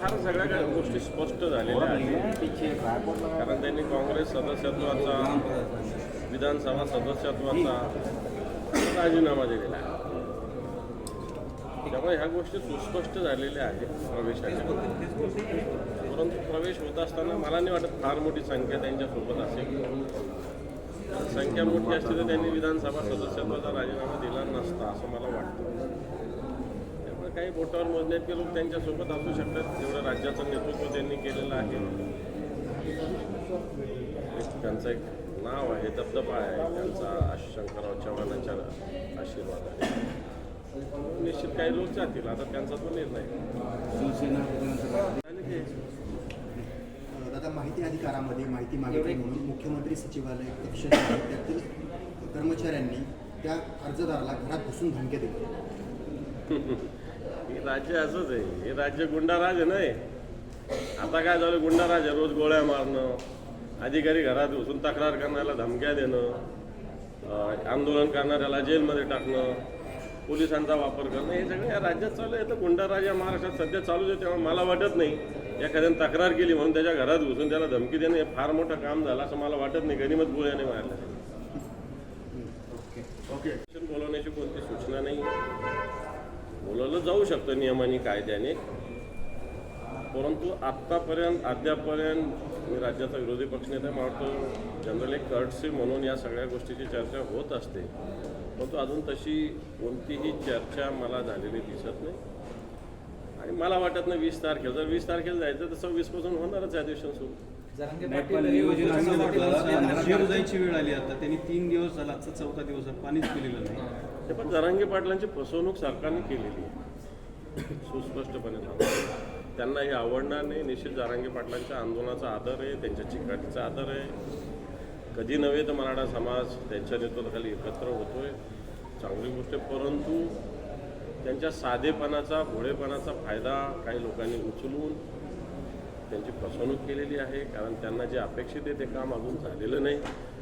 फार सगळ्या गोष्टी स्पष्ट झालेल्या आहेत. कारण त्यांनी काँग्रेस सदस्यत्वाचा विधानसभा सदस्यत्वाचा राजीनामा दिलेला आहे. त्यामुळे ह्या गोष्टी सुस्पष्ट झालेल्या आहेत प्रवेशाच्या. परंतु प्रवेश होत असताना मला नाही वाटत फार मोठी संख्या त्यांच्यासोबत असेल. संख्या मोठी असते तर त्यांनी विधानसभा सदस्यत्वाचा राजीनामा दिला नसता असं मला वाटतं. काही बोटावर मोजण्यातले लोक त्यांच्यासोबत असू शकतात जेवढं राज्याचं नेतृत्व त्यांनी केलेलं आहे. त्यांचं एक नाव आहे दबदबा आहे त्यांचा शंकरराव चव्हाणांच्या आशीर्वाद आहे. निश्चित काही लोक जातील आता त्यांचा तो निर्णय. हे दादा माहिती अधिकारामध्ये माहिती मागितली म्हणून मुख्यमंत्री सचिवालय कक्ष त्यातील कर्मचाऱ्यांनी त्या अर्जदाराला घरात घुसून धमक्या दिल्या. हे राज्य असंच आहे. हे राज्य गुंडाराज आहे नाही आता काय झालं? गुंडाराज आहे रोज गोळ्या मारणं अधिकारी घरात घुसून तक्रार करण्याला धमक्या देणं आंदोलन करणाऱ्याला जेलमध्ये टाकणं पोलिसांचा वापर करणं हे सगळं या राज्यात चालू आहे. तर गुंडाराज या महाराष्ट्रात सध्या चालूच आहे त्यामुळे मला वाटत नाही एखाद्याने तक्रार केली म्हणून त्याच्या घरात घुसून त्याला धमकी देणं हे फार मोठं काम झालं असं मला वाटत नाही. गनिमत गोळ्याने मारलं. ओके. बोलवण्याची कोणती सूचना नाही. बोलवलं जाऊ शकतं नियमाने कायद्याने. परंतु आत्तापर्यंत अद्यापर्यंत मी राज्याचा विरोधी पक्षनेता म्हणतो जनरल एक कर्टसी म्हणून या सगळ्या गोष्टीची चर्चा होत असते. परंतु अजून तशी कोणतीही चर्चा मला झालेली दिसत नाही. आणि मला वाटत नाही वीस तारखेला. जर वीस तारखेला जायचं तर सव्वीसपासून होणारच आहे अधिवेशन सुरू. वेळ आली आता. त्यांनी तीन दिवस झाला आजचा चौथा दिवस पाणीच पिलेलं नाही. ते पण जरांगे पाटलांची फसवणूक सरकारने केलेली आहे. सुस्पष्टपणे सांगतो. त्यांना हे आवडणार नाही. निश्चित जारांगे पाटलांच्या आंदोलनाचा आदर आहे त्यांच्या चिकाटीचा आदर आहे. कधी नव्हे तर मराठा समाज त्यांच्या नेतृत्वाखाली एकत्र होतोय. चांगली गोष्ट आहे. परंतु त्यांच्या साधेपणाचा भोळेपणाचा फायदा काही लोकांनी उचलून त्यांची फसवणूक केलेली आहे कारण त्यांना जे अपेक्षित आहे ते काम अजून झालेलं नाही.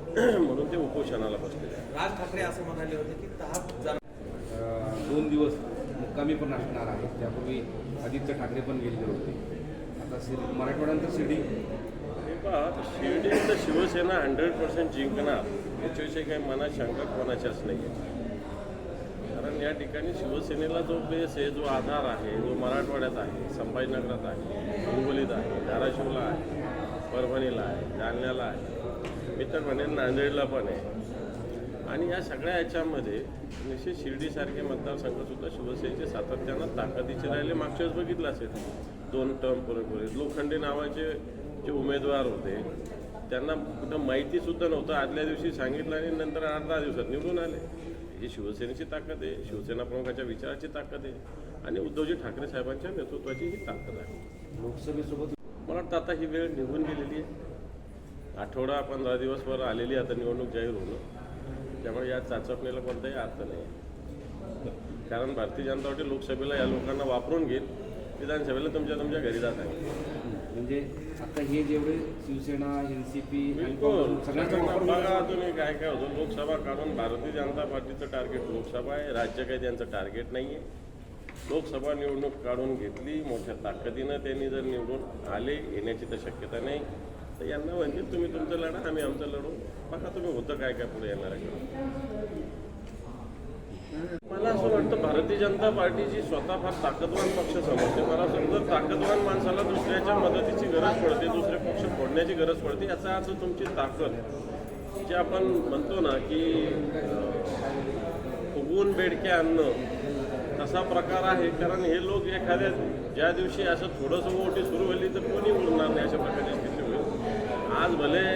म्हणून ते उपोषणाला बसलेले आहेत. राज ठाकरे असं म्हणाले होते की दहा दोन दिवस मुक्कामी पण असणार आहे. त्यापूर्वी आदित्य ठाकरे पण गेलेले होते. आता शिर मराठवाड्यानंतर शिर्डी. हे पहा शिर्डी तर शिवसेना हंड्रेड पर्सेंट जिंकणार. याच्याविषयी काही मनात शंका कोणाच्याच नाही आहे कारण या ठिकाणी शिवसेनेला जो बेस आहे जो आधार आहे जो मराठवाड्यात आहे संभाजीनगरात आहे हिंगोलीत आहे धाराशिवला आहे परभणीला आहे जालन्याला आहे मी तर म्हणेन नांदेडला पण आहे. आणि या सगळ्या याच्यामध्ये निश्चित शिर्डीसारखे मतदारसंघसुद्धा शिवसेनेचे सातत्यानं ताकदीचे राहिले. मागच्या वेळेस बघितलं असेल दोन टर्म पुरेपुरे. लोखंडे नावाचे जे उमेदवार होते त्यांना कुठं माहितीसुद्धा नव्हतं. आदल्या दिवशी सांगितलं आणि नंतर आठ दहा दिवसात निवडून आले. ही शिवसेनेची ताकद आहे शिवसेना प्रमुखाच्या विचाराची ताकद आहे आणि उद्धवजी ठाकरे साहेबांच्या नेतृत्वाची ही ताकद आहे. लोकसभेसोबत मला वाटतं आता ही वेळ निघून गेलेली आहे. आठवडा पंधरा दिवसभर आलेली आता निवडणूक जाहीर होणं. त्यामुळे या चाचपणीला कोणताही अर्थ नाही. कारण भारतीय जनता पार्टी लोकसभेला या लोकांना वापरून घेईल विधानसभेला तुमच्या तुमच्या घरी जात आहे. म्हणजे आता हे जेवढे शिवसेना एन सी पी बघा तुम्ही काय काय होतं. लोकसभा काढून भारतीय जनता पार्टीचं टार्गेट लोकसभा आहे. राज्य काही त्यांचं टार्गेट नाही आहे लोकसभा निवडणूक काढून घेतली. मोठ्या ताकदीनं त्यांनी जर निवडून आले येण्याची तर शक्यता नाही. तर यांना म्हणजे तुम्ही तुमचं लढा आम्ही आमचं लढू. बघा तुम्ही होतं काय काय पुढे येणार आहे मला असं वाटतं भारतीय जनता पार्टीची स्वतः फार ताकदवान पक्ष समजते. मला समजा ताकदवान माणसाला दुसऱ्याच्या मदतीची गरज पडते दुसरे पक्ष फोडण्याची गरज पडते याचा अर्थ तुमची ताकद. जे आपण म्हणतो ना की फुगवून बेडके आणणं तसा प्रकार आहे. कारण हे लोक एखाद्या ज्या दिवशी असं थोडंसं ओटी सुरू झाली तर कोणी उरणार नाही अशा प्रकारची स्थिती होईल. आज भले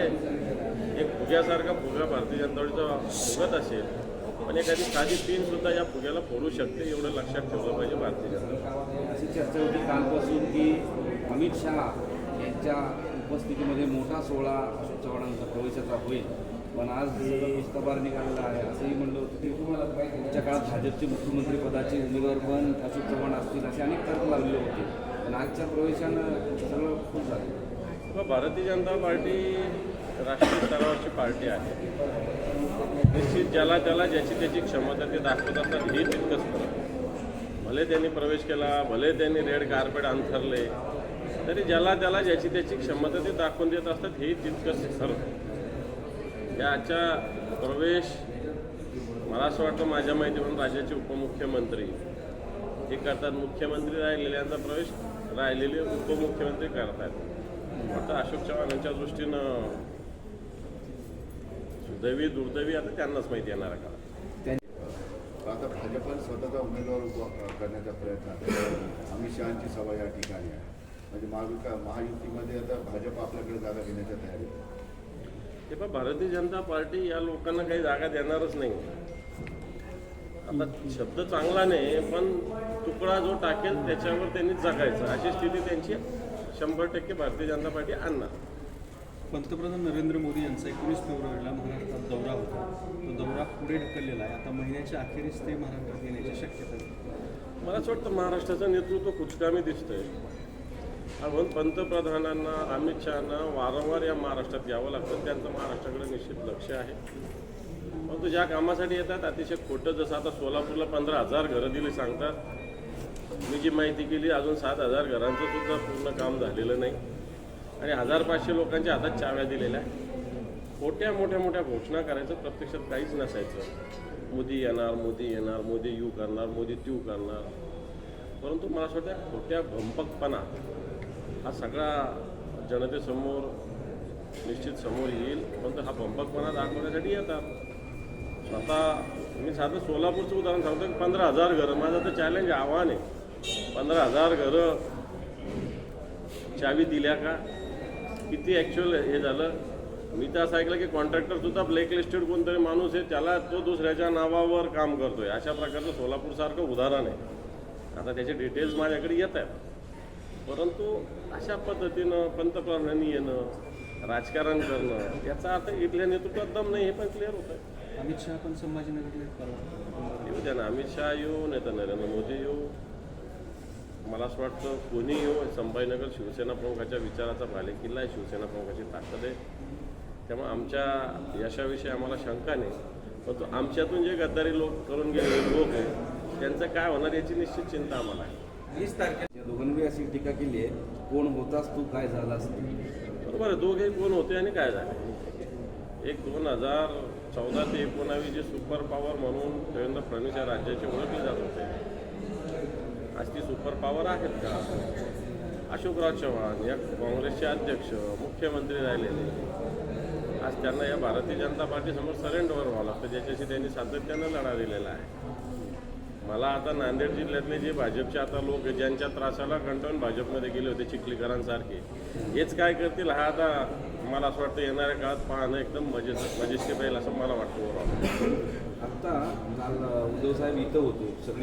एक फुग्यासारखा फुगा भारतीय जनता पार्टीचा फुगत असेल पण एखादी साधी पिन सुद्धा या फुग्याला फोडू शकते एवढं लक्षात ठेवलं पाहिजे भारतीय जनता. अशी चर्चा होती कालपासून की अमित शहा यांच्या उपस्थितीमध्ये मोठा सोहळा अशोक चव्हाणांचा प्रवेशाचा होईल. पण आज पुस्तकावर निघालेलं आहे असंही म्हणलं होतं की पुढच्या काळात भाजपचे मुख्यमंत्री पदाचे उमेदवार पण अशोक चव्हाण असतील असे अनेक तर्क लागलेले होते. पण आजच्या प्रवेशानं सगळं खूप झालं. भारतीय जनता पार्टी राष्ट्रीय स्तरावरची पार्टी आहे. निश्चित ज्याला त्याला ज्याची त्याची क्षमता ते दाखवत असतात हे तितकंच खरं. भले त्यांनी प्रवेश केला भले त्यांनी रेड कार्पेट अंथरले तरी ज्याला त्याला ज्याची त्याची क्षमता ते दाखवून देत असतात हे तितकंच खरं. याच्या प्रवेश मला असं वाटतं माझ्या माहितीवरून राज्याचे उपमुख्यमंत्री हे करतात. मुख्यमंत्री राहिलेल्यांचा प्रवेश राहिलेले उपमुख्यमंत्री करतात आता अशोक चव्हाण यांच्या दृष्टीनं सुदैवी दुर्दैवी आता त्यांनाच माहिती येणार का? आता भाजपनं स्वतःचा उमेदवार उभा करण्याचा प्रयत्न अमित शहाची सभा या ठिकाणी आहे. म्हणजे महाविका महायुतीमध्ये आता भाजप आपल्याकडे जागा घेण्याच्या तयारीत ते पण भारतीय जनता पार्टी या लोकांना काही जागा देणारच नाही. आता शब्द चांगला नाही पण तुकडा जो टाकेल त्याच्यावर त्यांनी जगायचं. अशी स्थिती त्यांची शंभर टक्के भारतीय जनता पार्टी आणणार. पंतप्रधान नरेंद्र मोदी यांचा एकोणीस फेब्रुवारीला महाराष्ट्रात दौरा होता. तो दौरा पुढे ढकललेला आहे. आता महिन्याच्या अखेरीस ते महाराष्ट्रात येण्याची शक्यता मला असं वाटतं महाराष्ट्राचं नेतृत्व कुचकामी दिसतंय. आपण पंतप्रधानांना अमित शहाना वारंवार या महाराष्ट्रात यावं लागतं. त्यांचं महाराष्ट्राकडे निश्चित लक्ष आहे. परंतु ज्या कामासाठी येतात अतिशय खोटं जसं आता सोलापूरला पंधरा हजार घरं दिली सांगतात. मी जी माहिती केली अजून सात हजार घरांचं सुद्धा पूर्ण काम झालेलं नाही. आणि हजार पाचशे लोकांच्या हातात चाव्या दिलेल्या मोठ्या मोठ्या मोठ्या घोषणा करायचं प्रत्यक्षात काहीच नसायचं. मोदी येणार मोदी येणार मोदी यू करणार मोदी त्यू करणार. परंतु मला असं वाटतं खोट्या भंपकपणा हा सगळा जनतेसमोर निश्चित समोर येईल. परंतु हा भंपकपणा दाखवण्यासाठी येतात. स्वतः मी साधं सोलापूरचं उदाहरण सांगतो की पंधरा हजार घरं. माझं तर चॅलेंज आव्हान आहे. पंधरा हजार घरं चावी दिल्या का? किती ॲक्च्युअल हे झालं? मी तर असं ऐकलं की कॉन्ट्रॅक्टर सुद्धा ब्लॅकलिस्टेड कोणतरी माणूस आहे त्याला तो दुसऱ्याच्या नावावर काम करतोय. अशा प्रकारचं सोलापूरसारखं उदाहरण आहे. आता त्याचे डिटेल्स माझ्याकडे येत आहेत. परंतु अशा पद्धतीनं पंतप्रधानांनी येणं राजकारण करणं याचा अर्थ इथल्या नेतृत्वात दम नाही हे पण क्लिअर होतं आहे अमित शहा पण संभाजीनगरला परवा. येऊ द्या ना अमित शहा येऊ नाही तर नरेंद्र मोदी येऊ. मला असं वाटतं कोणी येऊ संभाजीनगर शिवसेना प्रमुखाच्या विचाराचा भालेकिल्ला आहे शिवसेना प्रमुखाची ताकद आहे. त्यामुळे आमच्या यशाविषयी आम्हाला शंका नाही. परंतु आमच्यातून जे गद्दारी लोक करून गेलेले लोक आहेत त्यांचं काय होणार याची निश्चित चिंता आम्हाला आहे. वीस तारखेला दोघांनी अशी टीका केली आहे कोण होतास तू काय झालास तू बरोबर आहे दोघे कोण होते आणि काय झाले? एक दोन हजार चौदा ते एकोणावीस जे सुपर पॉवर म्हणून देवेंद्र फडणवीस या राज्याचे ओळखले जात होते. सुपर पॉवर आहेत का? अशोकराव चव्हाण या काँग्रेसचे अध्यक्ष मुख्यमंत्री राहिलेले. आज त्यांना या भारतीय जनता पार्टीसमोर सरेंडर व्हावं लागतं. ज्याच्याशी त्यांनी सातत्यानं लढा दिलेला आहे. मला आता नांदेड जिल्ह्यातले जे भाजपचे आता लोक ज्यांच्या त्रासाला कंटाळून भाजपमध्ये गेले होते चिखलीकरांसारखे हेच काय करतील? हा आता मला असं वाटतं येणाऱ्या काळात पाहणं एकदम मजेचं मजेशीर राहील असं मला वाटतं आता आत्ता काल उद्धव साहेब इथं होते. सगळे